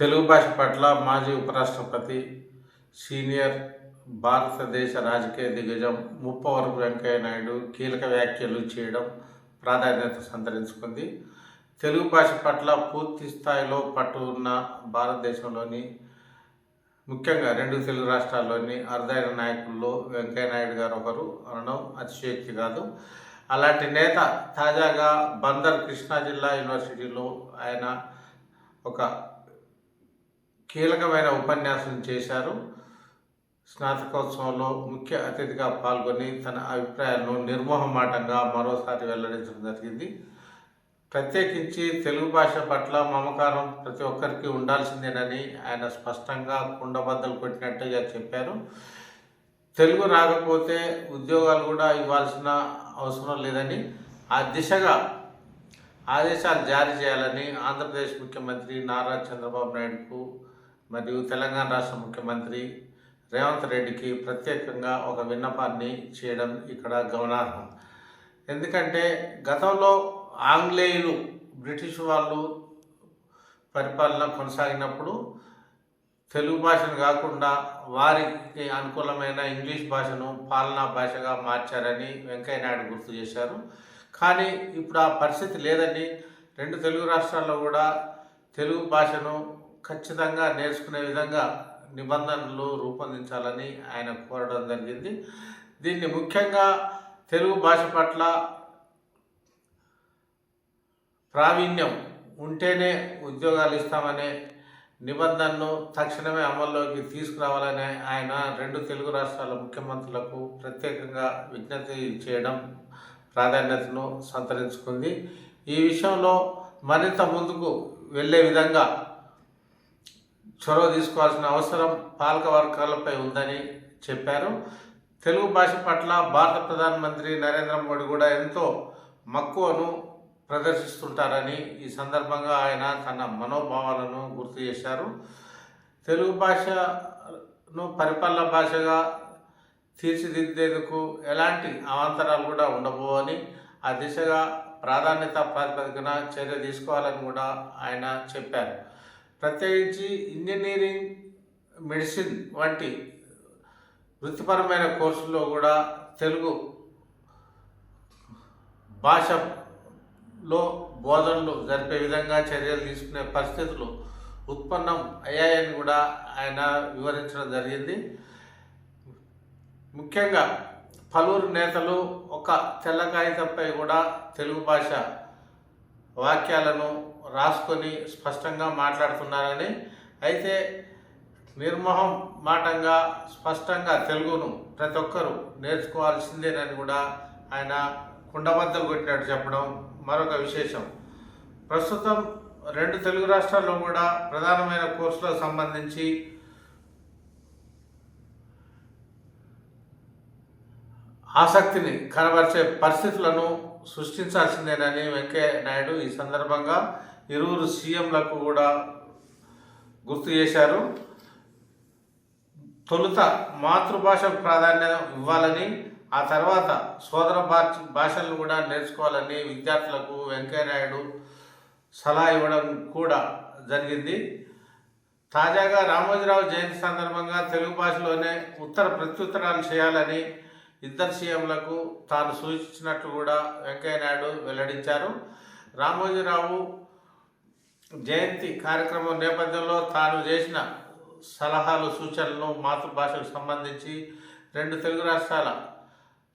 తెలుగు భాష పట్ల మాజీ ఉపరాష్ట్రపతి సీనియర్ భారతదేశ రాజకీయ దిగ్గజం ముప్పవరపు వెంకయ్య నాయుడు కీలక వ్యాఖ్యలు చేయడం ప్రాధాన్యత సంతరించుకుంది. తెలుగు భాష పట్ల పూర్తి స్థాయిలో పట్టు ఉన్న భారతదేశంలోని ముఖ్యంగా రెండు తెలుగు రాష్ట్రాల్లోని అరుదైన నాయకుల్లో వెంకయ్య నాయుడు గారు ఒకరు. అనడం అతిశయోక్తి కాదు. అలాంటి నేత తాజాగా బందర్ కృష్ణా జిల్లా యూనివర్సిటీలో ఆయన ఒక కీలకమైన ఉపన్యాసం చేశారు. స్నాతకోత్సవంలో ముఖ్య అతిథిగా పాల్గొని తన అభిప్రాయాలను నిర్మోహమాటంగా మరోసారి వెల్లడించడం జరిగింది. ప్రత్యేకించి తెలుగు భాష పట్ల మమకారం ప్రతి ఒక్కరికి ఉండాల్సిందేనని ఆయన స్పష్టంగా కుండబద్దలు కొట్టినట్టుగా చెప్పారు. తెలుగు రాకపోతే ఉద్యోగాలు కూడా ఇవ్వాల్సిన అవసరం లేదని ఆ దిశగా ఆదేశాలు జారీ చేయాలని ఆంధ్రప్రదేశ్ ముఖ్యమంత్రి నారా చంద్రబాబు నాయుడుకు మరియు తెలంగాణ రాష్ట్ర ముఖ్యమంత్రి రేవంత్ రెడ్డికి ప్రత్యేకంగా ఒక విన్నపాన్ని చేయడం ఇక్కడ గమనార్హం. ఎందుకంటే గతంలో ఆంగ్లేయులు బ్రిటిష్ వాళ్ళు పరిపాలన కొనసాగినప్పుడు తెలుగు భాషను కాకుండా వారికి అనుకూలమైన ఇంగ్లీష్ భాషను పాలనా భాషగా మార్చారని వెంకయ్య నాయుడు గుర్తు చేశారు. కానీ ఇప్పుడు ఆ పరిస్థితి లేదని రెండు తెలుగు రాష్ట్రాల్లో కూడా తెలుగు భాషను ఖచ్చితంగా నేర్చుకునే విధంగా నిబంధనలు రూపొందించాలని ఆయన కోరడం జరిగింది. దీన్ని ముఖ్యంగా తెలుగు భాష పట్ల ప్రావీణ్యం ఉంటేనే ఉద్యోగాలు ఇస్తామనే నిబంధనను తక్షణమే అమల్లోకి తీసుకురావాలని ఆయన రెండు తెలుగు రాష్ట్రాల ముఖ్యమంత్రులకు ప్రత్యేకంగా విజ్ఞప్తి చేయడం ప్రాధాన్యతను సంతరించుకుంది. ఈ విషయంలో మరింత ముందుకు వెళ్ళే విధంగా చొరవ తీసుకోవాల్సిన అవసరం పాలక వర్గాలపై ఉందని చెప్పారు. తెలుగు భాష పట్ల భారత ప్రధానమంత్రి నరేంద్ర మోడీ కూడా ఎంతో మక్కువను ప్రదర్శిస్తుంటారని ఈ సందర్భంగా ఆయన తన మనోభావాలను గుర్తు చేశారు. తెలుగు భాషను పరిపాలన భాషగా తీర్చిదిద్దేందుకు ఎలాంటి అవాంతరాలు కూడా ఉండబోవని ఆ దిశగా ప్రాధాన్యత ప్రాతిపదికన చర్య తీసుకోవాలని కూడా ఆయన చెప్పారు. ప్రత్యేకించి ఇంజనీరింగ్ మెడిసిన్ వంటి వృత్తిపరమైన కోర్సుల్లో కూడా తెలుగు భాషలో బోధనలు జరిపే విధంగా చర్యలు తీసుకునే పరిస్థితులు ఉత్పన్నం అయ్యాయని కూడా ఆయన వివరించడం జరిగింది. ముఖ్యంగా పలువురు నేతలు ఒక తెల్ల కాగితంపై కూడా తెలుగు భాష వాక్యాలను రాసుకొని స్పష్టంగా మాట్లాడుతున్నారని అయితే నిర్మోహం మాటంగా స్పష్టంగా తెలుగును ప్రతి ఒక్కరూ నేర్చుకోవాల్సిందేనని కూడా ఆయన కుండబద్దలు కొట్టినట్టు చెప్పడం మరొక విశేషం. ప్రస్తుతం రెండు తెలుగు రాష్ట్రాల్లో కూడా ప్రధానమైన కోర్సులకు సంబంధించి ఆసక్తిని కనబరిచే పరిస్థితులను సృష్టించాల్సిందేనని వెంకయ్య నాయుడు ఈ సందర్భంగా ఇరువురు సీఎంలకు కూడా గుర్తు చేశారు. తొలుత మాతృభాషకు ప్రాధాన్యత ఇవ్వాలని ఆ తర్వాత సోదర భాష భాషలను కూడా నేర్చుకోవాలని విద్యార్థులకు వెంకయ్య నాయుడు సలహా ఇవ్వడం కూడా జరిగింది. తాజాగా రామోజీరావు జయంతి సందర్భంగా తెలుగు భాషలోనే ఉత్తర ప్రత్యుత్తరాలు చేయాలని ఇద్దరు సీఎంలకు తాను సూచించినట్లు కూడా వెంకయ్య నాయుడు వెల్లడించారు. రామోజీరావు జయంతి కార్యక్రమం నేపథ్యంలో తాను చేసిన సలహాలు సూచనలు మాతృభాషకు సంబంధించి రెండు తెలుగు రాష్ట్రాల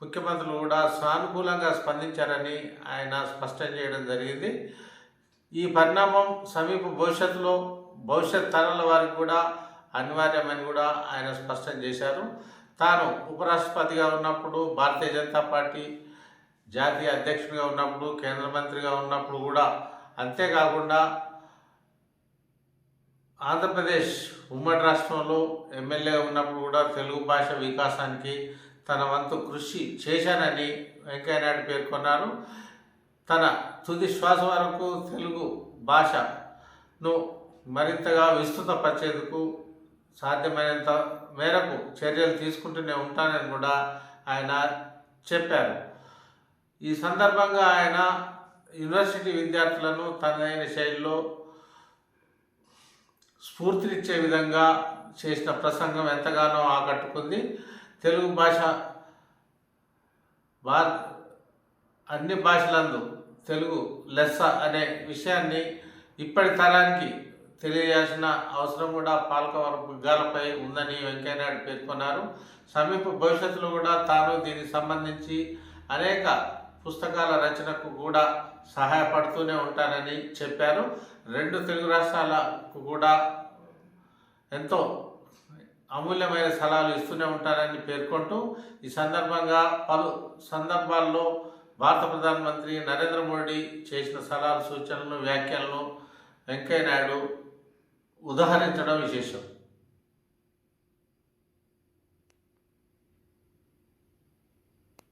ముఖ్యమంత్రులు కూడా సానుకూలంగా స్పందించారని ఆయన స్పష్టం చేయడం జరిగింది. ఈ పరిణామం సమీప భవిష్యత్తులో భవిష్యత్ తరాల వారికి కూడా అనివార్యమని కూడా ఆయన స్పష్టం చేశారు. తాను ఉపరాష్ట్రపతిగా ఉన్నప్పుడు భారతీయ జనతా పార్టీ జాతీయ అధ్యక్షుడిగా ఉన్నప్పుడు కేంద్ర మంత్రిగా ఉన్నప్పుడు కూడా అంతేకాకుండా ఆంధ్రప్రదేశ్ ఉమ్మడి రాష్ట్రంలో ఎమ్మెల్యే ఉన్నప్పుడు కూడా తెలుగు భాష వికాసానికి తన వంతు కృషి చేశానని వెంకయ్యనాయుడు పేర్కొన్నారు. తన తుది శ్వాస వరకు తెలుగు భాషను మరింతగా విస్తృతపరిచేందుకు సాధ్యమైనంత మేరకు చర్యలు తీసుకుంటూనే ఉంటానని కూడా ఆయన చెప్పారు. ఈ సందర్భంగా ఆయన యూనివర్సిటీ విద్యార్థులను తనదైన శైలిలో స్ఫూర్తినిచ్చే విధంగా చేసిన ప్రసంగం ఎంతగానో ఆకట్టుకుంది. తెలుగు భాష భా అన్ని భాషలందు తెలుగు లెస్స అనే విషయాన్ని ఇప్పటి తరానికి తెలియజేయాల్సిన అవసరం కూడా పాలకవర్గాలపై ఉందని వెంకయ్యనాయుడు పేర్కొన్నారు. సమీప భవిష్యత్తులో కూడా తాను దీనికి సంబంధించి అనేక పుస్తకాల రచనకు కూడా సహాయపడుతూనే ఉంటానని చెప్పారు. రెండు తెలుగు రాష్ట్రాలకు కూడా ఎంతో అమూల్యమైన సలహాలు ఇస్తూనే ఉంటారని పేర్కొంటూ ఈ సందర్భంగా పలు సందర్భాల్లో భారత ప్రధానమంత్రి నరేంద్ర మోడీ చేసిన సలహాలు సూచనలు వ్యాఖ్యలను వెంకయ్యనాయుడు ఉదాహరించడం విశేషం.